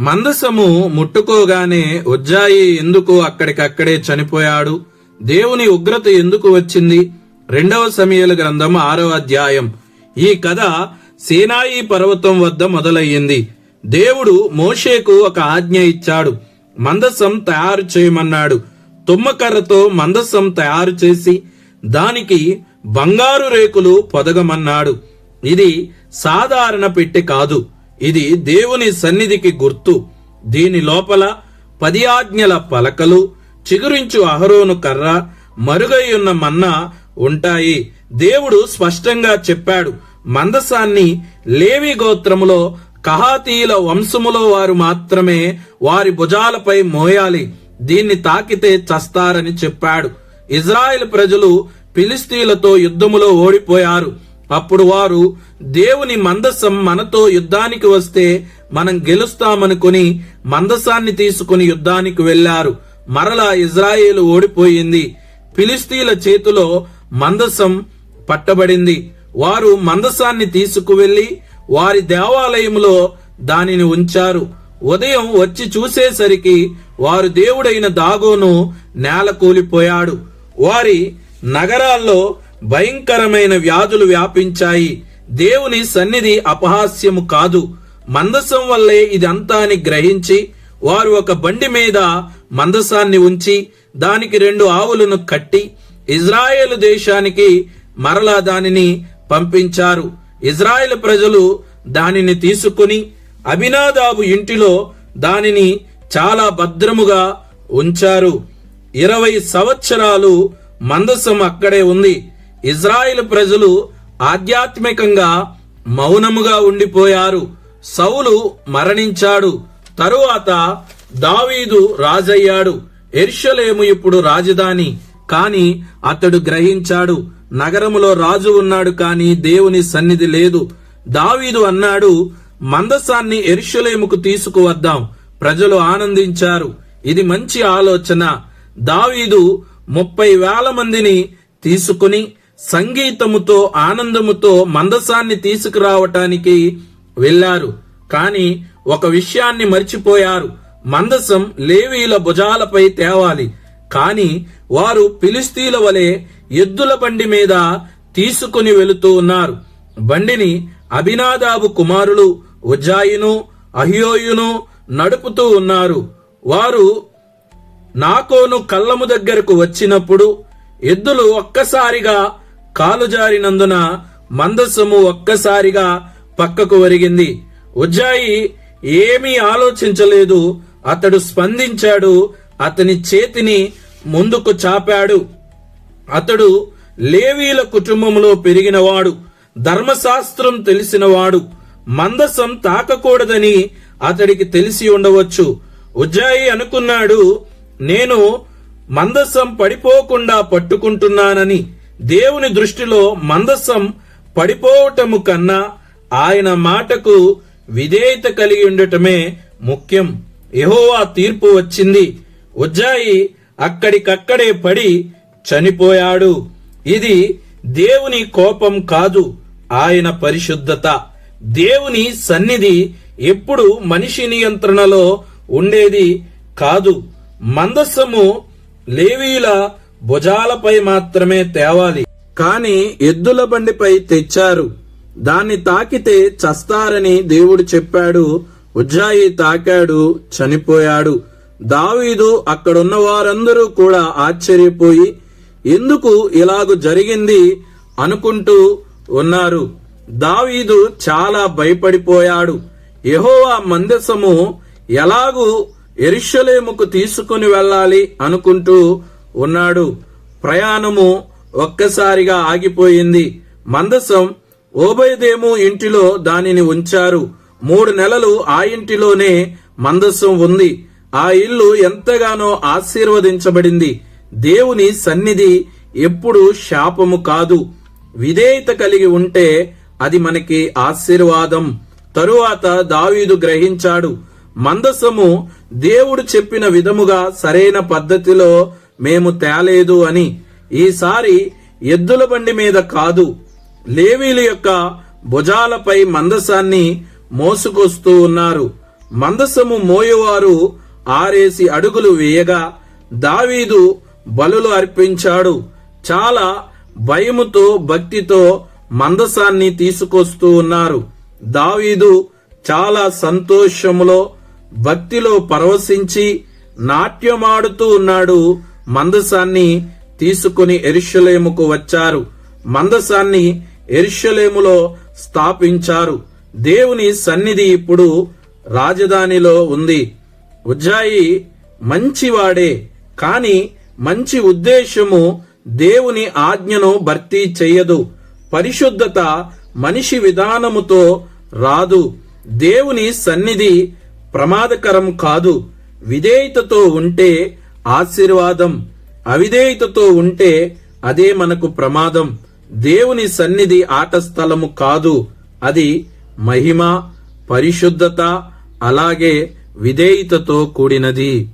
మందసము ముట్టుకోగానే ఉజ్జాయి ఎందుకు అక్కడికక్కడే చనిపోయాడు? దేవుని ఉగ్రత ఎందుకు వచ్చింది? రెండవ సమయాల గ్రంథం ఆరో అధ్యాయం. ఈ కథ సేనాయి పర్వతం వద్ద మొదలయ్యింది. దేవుడు మోషేకు ఒక ఆజ్ఞ ఇచ్చాడు. మందసం తయారు చేయమన్నాడు. తుమ్మకర్రతో మందసం తయారు చేసి దానికి బంగారు రేకులు పొదగమన్నాడు. ఇది సాధారణ పెట్టె కాదు. ఇది దేవుని సన్నిధికి గుర్తు. దీని లోపల పది ఆజ్ఞల పలకలు చిగురించు అహరోను కర్ర మరుగైయున్న మన్నా ఉంటాయి. దేవుడు స్పష్టంగా చెప్పాడు మందసాన్ని లేవి గోత్రములో కహాతీయుల వంశములో వారు మాత్రమే వారి భుజాలపై మోయాలి. దీన్ని తాకితే చస్తారని చెప్పాడు. ఇజ్రాయెల్ ప్రజలు ఫిలిస్తీన్లతో యుద్ధములో ఓడిపోయారు. అప్పుడు వారు దేవుని మందసం మనతో యుద్ధానికి వస్తే మనం గెలుస్తామనుకుని మందసాన్ని తీసుకుని యుద్ధానికి వెళ్ళారు మరలా ఇజ్రాయేలు ఓడిపోయింది. ఫిలిస్తీన్ల చేతిలో మందసం పట్టబడింది. వారు మందసాన్ని తీసుకువెళ్ళి వారి దేవాలయంలో దానిని ఉంచారు. ఉదయం వచ్చి చూసేసరికి వారు దేవుడైన దాగోను నేల కూలిపోయాడు. వారి నగరాల్లో భయంకరమైన వ్యాధులు వ్యాపించాయి. దేవుని సన్నిధి అపహాస్యము కాదు. మందసం వల్లే ఇదంతా అని గ్రహించి వారు ఒక బండి మీద మందసాన్ని ఉంచి దానికి రెండు ఆవులను కట్టి ఇజ్రాయేల్ దేశానికి మరలా దానిని పంపించారు. ఇజ్రాయెల్ ప్రజలు దానిని తీసుకుని అభినాదాబు ఇంటిలో దానిని చాలా భద్రముగా ఉంచారు. ఇరవై సంవత్సరాలు మందసం అక్కడే ఉంది. ఇజ్రాయిల్ ప్రజలు ఆధ్యాత్మికంగా మౌనముగా ఉండిపోయారు. సౌలు మరణించాడు. తరువాత దావీదు రాజయ్యాడు. ఎర్షలేము ఇప్పుడు రాజధాని. కాని అతడు గ్రహించాడు నగరములో రాజు ఉన్నాడు కాని దేవుని సన్నిధి లేదు. దావీదు అన్నాడు మందసాన్ని ఎరుషలేముకు తీసుకువద్దాం. ప్రజలు ఆనందించారు. ఇది మంచి ఆలోచన. దావీదు ముప్పై వేల మందిని తీసుకుని సంగీతముతో ఆనందముతో మందసాన్ని తీసుకురావటానికి వెళ్ళారు కాని ఒక విషయాన్ని మర్చిపోయారు. మందసం లేవీల భుజాలపై తేవాలి. కాని వారు పిలిస్తీల వలె ఎద్దుల బండి మీద తీసుకుని వెళుతూ ఉన్నారు. బండిని అభినాదాబు కుమారులు ఉజ్జాయిను అహియోయును నడుపుతూ ఉన్నారు. వారు నాకోను కళ్ళము దగ్గరకు వచ్చినప్పుడు ఎద్దులు ఒక్కసారిగా కాలు జారినందున మందసము ఒక్కసారిగా పక్కకు ఒరిగింది. ఉజ్జాయి ఏమీ ఆలోచించలేదు. అతడు స్పందించాడు. అతని చేతిని ముందుకు చాపాడు. అతడు లేవీల కుటుంబంలో పెరిగినవాడు. ధర్మశాస్త్రం తెలిసినవాడు. మందసం తాకకూడదని అతడికి తెలిసి ఉండవచ్చు. ఉజ్జాయి అనుకున్నాడు నేను మందసం పడిపోకుండా పట్టుకుంటున్నానని. దేవుని దృష్టిలో మందస్సం పడిపోవటము కన్నా ఆయన మాటకు విధేయత కలిగి ఉండటమే ముఖ్యం. ఎహోవా తీర్పు వచ్చింది. ఉజ్జాయి అక్కడికక్కడే పడి చనిపోయాడు. ఇది దేవుని కోపం కాదు ఆయన పరిశుద్ధత. దేవుని సన్నిధి ఎప్పుడు మనిషి నియంత్రణలో ఉండేది కాదు. మందస్సము లేవీల భుజాలపై మాత్రమే తేవాలి. కాని ఎద్దుల బండిపై తెచ్చారు. దాన్ని తాకితే చస్తారని దేవుడు చెప్పాడు. ఉజ్జాయి తాకాడు చనిపోయాడు. దావీదు అక్కడున్న వారందరూ కూడా ఆశ్చర్యపోయి ఎందుకు ఇలాగు జరిగింది అనుకుంటూ ఉన్నారు. దావీదు చాలా భయపడిపోయాడు. యహోవా మందసము ఎలాగూ ఎరుషలేముకు తీసుకుని వెళ్ళాలి అనుకుంటూ ఉన్నాడు. ప్రయాణము ఒక్కసారిగా ఆగిపోయింది. మందసం ఓబైదేము ఇంటిలో దానిని ఉంచారు. మూడు నెలలు ఆ ఇంటిలోనే మందసం ఉంది. ఆ ఇల్లు ఎంతగానో ఆశీర్వదించబడింది. దేవుని సన్నిధి ఎప్పుడు శాపము కాదు. విధేయత కలిగి ఉంటే అది మనకి ఆశీర్వాదం. తరువాత దావీదు గ్రహించాడు. మందసము దేవుడు చెప్పిన విధముగా సరైన పద్ధతిలో మేము తేలేదు అని. ఈసారి ఎద్దుల బండి మీద కాదు లేవీల యొక్క భుజాలపై మందసాన్ని మోసుకొస్తూ ఉన్నారు. మందసము మోయువారు ఆరేసి అడుగులు వేయగా దావీదు బలులు అర్పించాడు. చాలా భయముతో భక్తితో మందసాన్ని తీసుకొస్తూ ఉన్నారు. దావీదు చాలా సంతోషములో భక్తిలో పరవశించి నాట్యమాడుతూ ఉన్నాడు మందసాన్ని తీసుకుని ఎరుషలేముకు వచ్చారు. మందసాన్ని ఎరుషలేములో స్థాపించారు. దేవుని సన్నిధి ఇప్పుడు రాజధానిలో ఉంది. ఉజ్జాయి మంచివాడే కాని మంచి ఉద్దేశము దేవుని ఆజ్ఞను భర్తీ చెయ్యదు పరిశుద్ధత మనిషి విధానముతో రాదు. దేవుని సన్నిధి ప్రమాదకరం కాదు. విధేయతతో ఉంటే ఆశీర్వాదం అవిధేయతతో ఉంటే అదే మనకు ప్రమాదం. దేవుని సన్నిధి ఆట స్థలము కాదు. అది మహిమ పరిశుద్ధత అలాగే విధేయతతో కూడినది.